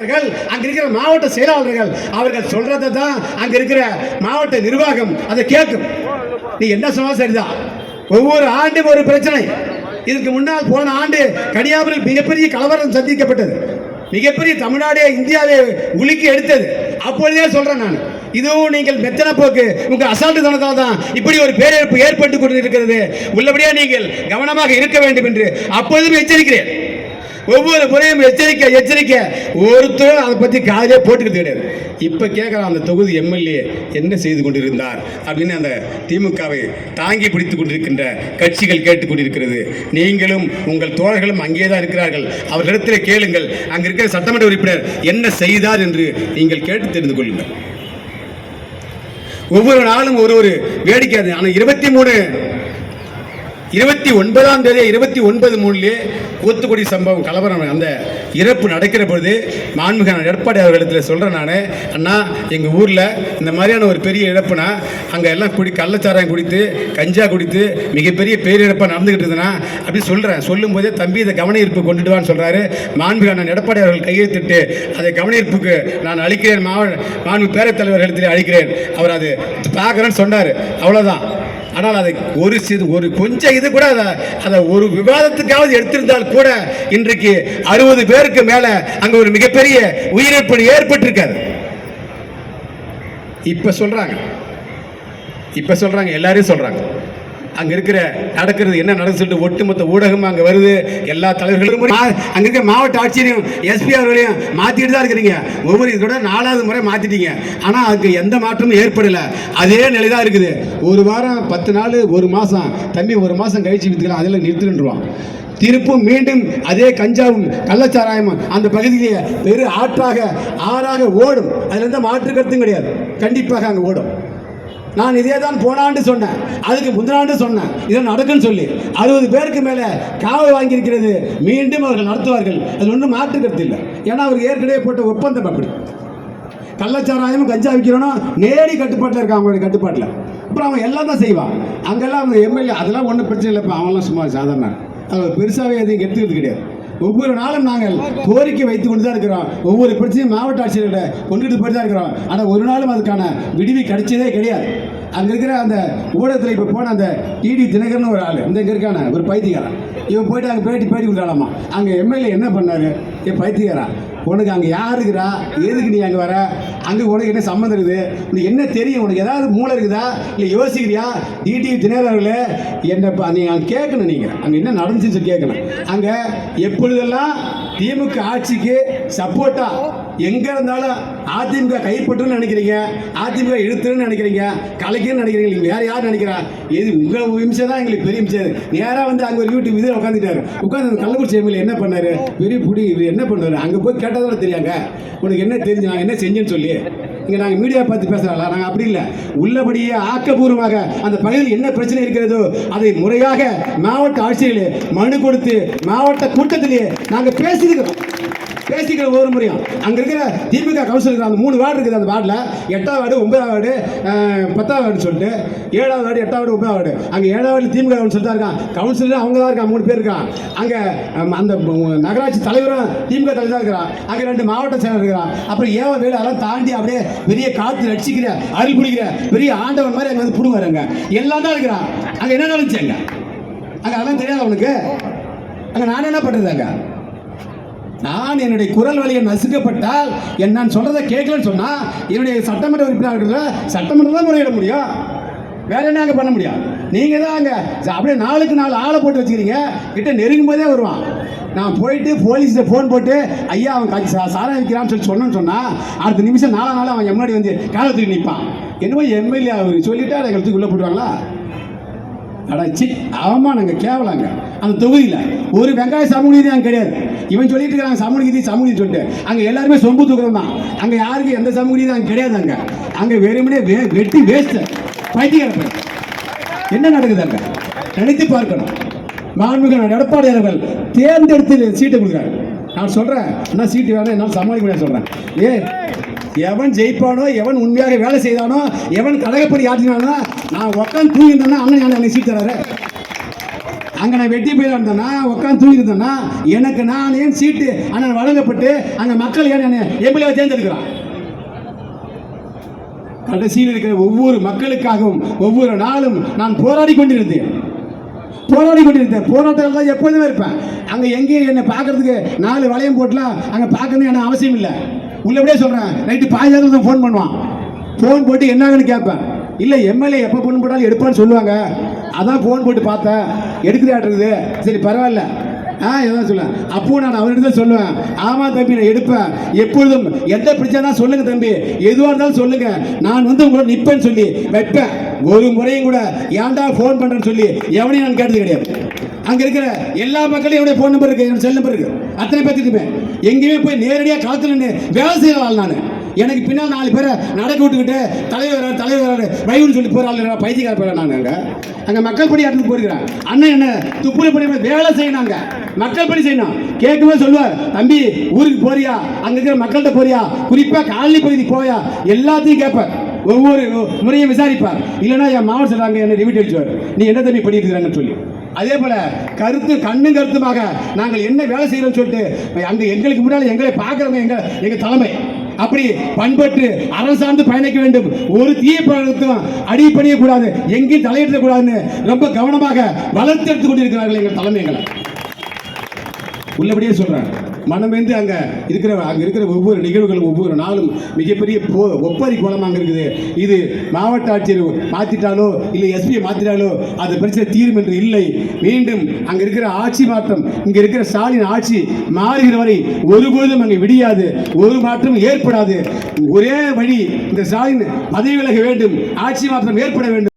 அவர்கள் அங்க இருக்கிற மாவட்ட செயலாளர்கள் அவர்கள் சொல்றதை தான் அங்க இருக்கிற மாவட்ட நிர்வாகம் அதை கேட்கும். நீ என்ன சொன்னாலும் சரிதான். ஒவ்வொரு ஆண்டும் ஒரு பிரச்சனை. இதுக்கு முன்னால் போன ஆண்டு கன்னியாகுமரியில் மிகப்பெரிய கலவரம் சந்திக்கப்பட்டது. மிகப்பெரிய தமிழ்நாடே இந்தியாவை உலுக்கி எடுத்தது. அப்பொழுதே சொல்றேன் நான். இதுவும் நீங்கள் மெத்தன போக்கு. உங்க அசால்ட்டு தனத்தால் தான் இப்படி ஒரு பேரிழப்பு ஏற்பட்டு கொண்டு இருக்கிறது உள்ளபடியா நீங்கள் கவனமாக இருக்க வேண்டும் என்று அப்பொழுதும் எச்சரிக்கிறேன். ஒவ்வொரு முறையும் எச்சரிக்கை எச்சரிக்கை. ஒருத்தரும் அதை பற்றி காதலே போட்டுக்கிறது கிடையாது இப்போ கேட்குறான் அந்த தொகுதி எம்எல்ஏ என்ன செய்து கொண்டிருந்தார் அப்படின்னு அந்த திமுகவை தாங்கி பிடித்து கொண்டிருக்கின்ற கட்சிகள் கேட்டுக்கொண்டிருக்கிறது நீங்களும் உங்கள் தோழர்களும் அங்கே தான் இருக்கிறார்கள். அவர்களிடத்தில் கேளுங்கள். அங்கே இருக்கிற சட்டமன்ற உறுப்பினர் என்ன செய்தார் என்று நீங்கள் கேட்டு தெரிந்து கொள்ளுங்கள். ஒவ்வொரு நாளும் ஒரு ஒரு வேடிக்கை. அது ஆனால் இருபத்தி மூணு இருபத்தி ஒன்பதாம் தேதி இருபத்தி ஒன்பது மூணுலே கூத்துக்குடி சம்பவம் கலவரம் அந்த இறப்பு நடக்கிற பொழுது மாண்புக எடப்பாடி அவர்களிடத்தில் சொல்கிறேன் நான். அண்ணா எங்கள் ஊரில் இந்த மாதிரியான ஒரு பெரிய இழப்புனா அங்கே எல்லாம் குடி கள்ளச்சாராயம் குடித்து கஞ்சா குடித்து மிகப்பெரிய பேரிழப்பாக நடந்துக்கிட்டு இருந்ததுன்னா அப்படி சொல்கிறேன் சொல்லும்போதே தம்பி இதை கவன ஈர்ப்பு கொண்டுட்டு வான்னு சொல்கிறாரு மாண்புக அண்ணன் எடப்பாடி அவர்கள் கையெழுத்திட்டு அதை கவன ஈர்ப்புக்கு நான் அளிக்கிறேன் மாவன் மாண்பு பேரவைத் தலைவர்களிடத்தில் அளிக்கிறேன். அவர் அது பார்க்குறேன்னு சொன்னார். அவ்வளோதான் ஆனால் அதை ஒரு சிறு ஒரு கொஞ்சம் இது கூட அதை அதை ஒரு விவாதத்துக்காவது எடுத்திருந்தால் கூட இன்றைக்கு அறுபது பேருக்கு மேல அங்க ஒரு மிகப்பெரிய உயிரிழப்பு ஏற்பட்டிருக்காது. இப்ப சொல்றாங்க. இப்ப சொல்றாங்க. எல்லாரையும் சொல்றாங்க. அங்க இருக்கிற நடக்கிறது என்ன நடக்குது சொல்லிட்டு ஒட்டுமொத்த ஊடகமும் அங்க வருது. எல்லா தலைவர்களும் அங்கே அங்க இருக்கிற மாவட்ட ஆட்சியரையும் எஸ்பி அவர்களையும் மாத்திட்டு தான் இருக்கிறீங்க. ஒவ்வொரு இதோட நாலாவது முறை மாத்திட்டீங்க. ஆனா அதுக்கு எந்த மாற்றமும் ஏற்படல. அதே நிலை தான் இருக்குது. ஒரு வாரம் பத்து நாள் ஒரு மாசம். தம்பி ஒரு மாசம் கழிச்சு வித்துக்கலாம் அதில் நிறுத்துருவான் திருப்பும் மீண்டும் அதே கஞ்சாவும் கள்ளச்சாராயமும் அந்த பகுதியிலேயே பெரு ஆற்றாக ஆறாக ஓடும். அதுல எந்த மாற்று கருத்தும் கிடையாது. கண்டிப்பாக அங்கே ஓடும். நான் இதே தான் போனாண்டு சொன்னேன். அதுக்கு முந்தினாண்டு சொன்னேன். இதை நடக்குன்னு சொல்லி. அறுபது பேருக்கு மேலே காவல் வாங்கியிருக்கிறது மீண்டும் அவர்கள் நடத்துவார்கள். அது ஒன்றும் மாற்று கருத்து இல்லை. ஏன்னா அவருக்கு ஏற்கனவே போட்ட ஒப்பந்தம் அப்படி. கள்ளச்சாராயமும் கஞ்சா விற்கிறோன்னா நேரடி கட்டுப்பாட்டில் இருக்கான் அவங்களுடைய கட்டுப்பாட்டில். அப்புறம் அவன் எல்லாம் தான் செய்வான். அங்கெல்லாம் அவங்க எம்எல்ஏ அதெல்லாம் ஒன்றும் பிரச்சனை இல்லை. இப்போ அவன்லாம் சும்மா சாதாரண. அது பெருசாகவே எதையும் எடுத்துக்கிறது கிடையாது. ஒவ்வொரு நாளும் நாங்கள் கோரிக்கை வைத்து கொண்டு தான் இருக்கிறோம். ஒவ்வொரு பிரச்சனையும் மாவட்ட ஆட்சியர்கிட்ட கொண்டுட்டு போயிட்டு தான் இருக்கிறோம். ஆனால் ஒரு நாளும் அதுக்கான விடுவி கிடைச்சதே கிடையாது. அங்கே இருக்கிற அந்த ஊடகத்தில் இப்போ போன அந்த டிடி தினகர்னு ஒரு ஆள் இந்த இங்கே இருக்கான ஒரு பைத்தியக்காரன். இவன் போயிட்டு அங்கே பேட்டி பேட்டி கொடுத்தாலாமா அங்கே எம்எல்ஏ என்ன பண்ணாரு? ஏ பைத்தியக்காரன் உனக்கு அங்கே யார் இருக்கிறா? எதுக்கு நீ அங்கே வர? அங்கே உனக்கு என்ன சம்மந்தம் இருக்குது? உனக்கு என்ன தெரியும்? உனக்கு ஏதாவது மூளை இருக்குதா? இல்லை யோசிக்கிறியா? டிடிவி தினேரர்களே என்ன நீங்கள் கேட்கணும் நீங்கள் அங்கே என்ன நடந்துச்சுன்னு சொல்லி கேட்கணும் அங்கே எப்பொழுதெல்லாம் திமுக ஆட்சிக்கு சப்போர்ட்டா எங்கே இருந்தாலும் அதிமுக கைப்பற்றுன்னு நினைக்கிறீங்க. அதிமுக இழுத்துன்னு நினைக்கிறீங்க. கலைக்குன்னு நினைக்கிறீங்க. நீங்கள் வேற யார் நினைக்கிறா? இது உங்க இம்சை தான் எங்களுக்கு பெரிய இம்சை. நேராக வந்து அங்கே ஒரு யூடியூப் இதில் உட்காந்துட்டாரு உட்காந்து கள்ளக்குறிச்சி எம்எல்ஏ என்ன பண்ணாரு? பெரிய புடி இவர் என்ன பண்ணாரு அங்கே போய் கேட்டதால தெரியாங்க உனக்கு என்ன தெரிஞ்சு நான் என்ன செஞ்சேன்னு சொல்லி. இங்கே நாங்கள் மீடியா பார்த்து பேசுகிறாங்களா நாங்கள் அப்படி இல்லை. உள்ளபடியே ஆக்கப்பூர்வமாக அந்த பகுதியில் என்ன பிரச்சனை இருக்கிறதோ அதை முறையாக மாவட்ட ஆட்சியர்களே மனு கொடுத்து மாவட்ட கூட்டத்திலேயே நாங்கள் பேசியிருக்கிறோம். பேசிக்கிற ஒவ்வொரு முறையும். அங்கே இருக்கிற திமுக கவுன்சிலர் அந்த மூணு வார்டு இருக்குது அந்த வார்டில். எட்டாவது வார்டு ஒன்பதாவது வார்டு பத்தாவது வார்டு சொல்லிட்டு ஏழாவது வார்டு எட்டாவது வார்டு ஒன்பதாவது வார்டு. அங்கே ஏழாவது வார்டு திமுக கவுன்சிலர் தான் இருக்கான் கவுன்சிலர் அவங்க தான் இருக்கான் மூணு பேர் இருக்கான் அங்கே அந்த நகராட்சி தலைவரும் திமுக தலைவர் தான் இருக்கிறான் அங்கே ரெண்டு மாவட்ட செயலர் இருக்கிறான் அப்புறம் ஏவ வேலை அதெல்லாம் தாண்டி அப்படியே பெரிய காற்று ரட்சிக்கிற அருள் புரிகிற பெரிய ஆண்டவன் மாதிரி அங்கே வந்து புடுவார் அங்கே. எல்லாம் தான் இருக்கிறான் அங்கே என்ன நடந்துச்சு அங்கே? அங்கே அதெல்லாம் தெரியாது அவனுக்கு. அங்கே நான் என்ன பண்ணுறது அங்கே? நான் என்னுடைய குரல் வழியை நசுக்கப்பட்டால் என் நான் சொல்றதை கேட்கலன்னு சொன்னா என்னுடைய சட்டமன்ற உறுப்பினர்கள் சட்டமன்றம் தான் முறையிட முடியும். வேற என்ன அங்கே பண்ண முடியும்? நீங்கள் தான் அங்கே அப்படியே நாளுக்கு நாலு ஆளை போட்டு வச்சுக்கிறீங்க. கிட்ட நெருங்கும் போதே வருவான். நான் போயிட்டு போலீஸில் ஃபோன் போட்டு ஐயா அவன் கட்சி சாரம் வைக்கிறான்னு சொல்லி சொன்னேன்னு சொன்னால் அடுத்த நிமிஷம் நாலா நாள் அவன் எம்எல்ஏ வந்து காலத்துக்கு நிற்பான் என்னமோ எம்எல்ஏ அவர் சொல்லிவிட்டு அதை கழுத்துக்கு உள்ளே போட்டுருவாங்களா? அடைச்சி அவமானங்க கேவலாங்க. அந்த தொகுதியில் ஒரு வெங்காய சமூக நீதி அங்கே கிடையாது. இவன் சொல்லிட்டு இருக்காங்க சமூக நீதி சமூக நீதி சொல்லிட்டு. அங்கே எல்லாருமே சொம்பு தூக்குறது தான். அங்கே யாருக்கு எந்த சமூக நீதி அங்கே கிடையாது அங்கே. அங்கே வெறுமனே வே வெட்டி வேஸ்ட் பைத்தியக்கார பையன். என்ன நடக்குது அங்கே? நினைத்து பார்க்கணும். மாண்புகள் எடப்பாடி அவர்கள் தேர்ந்தெடுத்து சீட்டை கொடுக்குறாரு. நான் சொல்கிறேன் என்ன சீட்டு வேணும் என்னால் சமாளிக்க முடியாது சொல்கிறேன் ஏ எவன் ஜெயிப்பானோ எவன் உண்மையாக வேலை செய்தானோ எவன் கழகப்படி ஆற்றினானோ நான் உட்காந்து தூங்கிட்டேன்னா அண்ணன் ஞான எனக்கு சீட் அங்கே நான் வெட்டி போயில இருந்தேன்னா உட்காந்து தூங்கிருந்தேன்னா எனக்கு நான் ஏன் சீட்டு அண்ணன் வழங்கப்பட்டு அங்கே மக்கள் ஏன் என்னை எம்எல்ஏ தேர்ந்தெடுக்கிறான்? கடைசியில் இருக்கிற ஒவ்வொரு மக்களுக்காகவும் ஒவ்வொரு நாளும் நான் போராடி கொண்டிருந்தேன். போராடி கொண்டிருந்தேன். போராட்டங்கள் தான் எப்போதுமே இருப்பேன். அங்கே எங்கேயும் என்னை பார்க்கறதுக்கு நாலு வளையம் போட்டலாம் அங்கே பார்க்கணும் எனக்கு அவசியம் இல்லை. உள்ளபடியே சொல்கிறேன் நைட்டு பாஜக ஃபோன் பண்ணுவான். ஃபோன் போட்டு என்னாகன்னு கேட்பேன். இல்லை எம்எல்ஏ எப்போ ஃபோன் போட்டாலும் எடுப்பான்னு சொல்லுவாங்க. அதான் ஃபோன் போட்டு பார்த்தேன். எடுக்கிறாட்டுருக்குது சரி பரவாயில்ல. ஆ எதாவது சொல்லுவேன். அப்போ நான் அவர்கிட்ட தான் சொல்லுவேன். ஆமா தம்பி நான் எடுப்பேன். எப்பொழுதும் எந்த பிரச்சனை சொல்லுங்க தம்பி. எதுவாக இருந்தாலும் சொல்லுங்க. நான் வந்து உங்களை நிற்பேன்னு சொல்லி வைப்பேன். ஒரு முறையும் கூட ஏன்டா ஃபோன் பண்ணுறேன்னு சொல்லி எவனையும் நான் கேட்டது கிடையாது. அங்க இருக்கிற எல்லா மக்களையும் என்னுடைய ஃபோன் நம்பர் இருக்கு என்னோட செல் நம்பர் இருக்கு. அத்தனை பேத்துக்குமே. எங்கேயுமே போய் நேரடியாக களத்தில் வேலை செய்கிற ஆள் நான். எனக்கு பின்னால் நாலு பேரை நடக்க விட்டுக்கிட்டு தலைவர் தலைவர் வைகுன்னு சொல்லி போகிற ஆள் பைத்தியக்கார போயிடலாம் நான் அங்கே. அங்கே மக்கள் படி இடத்துக்கு போயிருக்கிறேன். அண்ணன் என்ன துப்புரை பணி வேலை செய்யணாங்க மக்கள் பணி செய்யணும். கேட்கும்போது சொல்லுவார் தம்பி ஊருக்கு போறியா? அங்கே இருக்கிற மக்கள்கிட்ட போறியா? குறிப்பாக காலனி பகுதி போயா? எல்லாத்தையும் கேட்பார். ஒவ்வொரு முறையும் விசாரிப்பார். இல்லைன்னா என் மாவட்ட சொல்கிறாங்க என்ன ரிவிட் அடிச்சுவார் நீ என்ன தம்பி பண்ணிட்டு இருக்கிறாங்கன்னு சொல்லி. அதே போல கருத்து கண்ணும் கருத்துமாக நாங்கள் என்ன வேலை செய்யறோம்னு சொல்லிட்டு அங்க எங்களுக்கு முன்னால் எங்களை பார்க்கறவங்க எங்க எங்க தலைமை. அப்படி பண்பட்டு அறம் சார்ந்து பயணிக்க வேண்டும். ஒரு தீய பழக்கத்தும் அடி கூடாது எங்கேயும் தலையிடக் கூடாதுன்னு ரொம்ப கவனமாக வளர்த்தெடுத்துக் கொண்டிருக்கிறார்கள் எங்கள் தலைமைகளை உள்ளபடியே சொல்றேன். மனமேந்து அங்க இருக்கிற அங்க இருக்கிற ஒவ்வொரு நிகழ்வுகளும் ஒவ்வொரு நாளும் மிகப்பெரிய போ ஒப்பரி கோலமாக இருக்குது. இது மாவட்ட ஆட்சியர் மாத்திட்டாலோ இல்லை எஸ்பியை மாத்திட்டாலோ அது பிரச்சனை தீரும் என்று இல்லை. மீண்டும் அங்க இருக்கிற ஆட்சி மாற்றம் இங்க இருக்கிற ஸ்டாலின் ஆட்சி மாறுகிற வரை ஒருபோதும் அங்கே விடியாது ஒரு மாற்றம் ஏற்படாது. ஒரே வழி இந்த ஸ்டாலின் பதவி விலக வேண்டும் ஆட்சி மாற்றம் ஏற்பட வேண்டும்.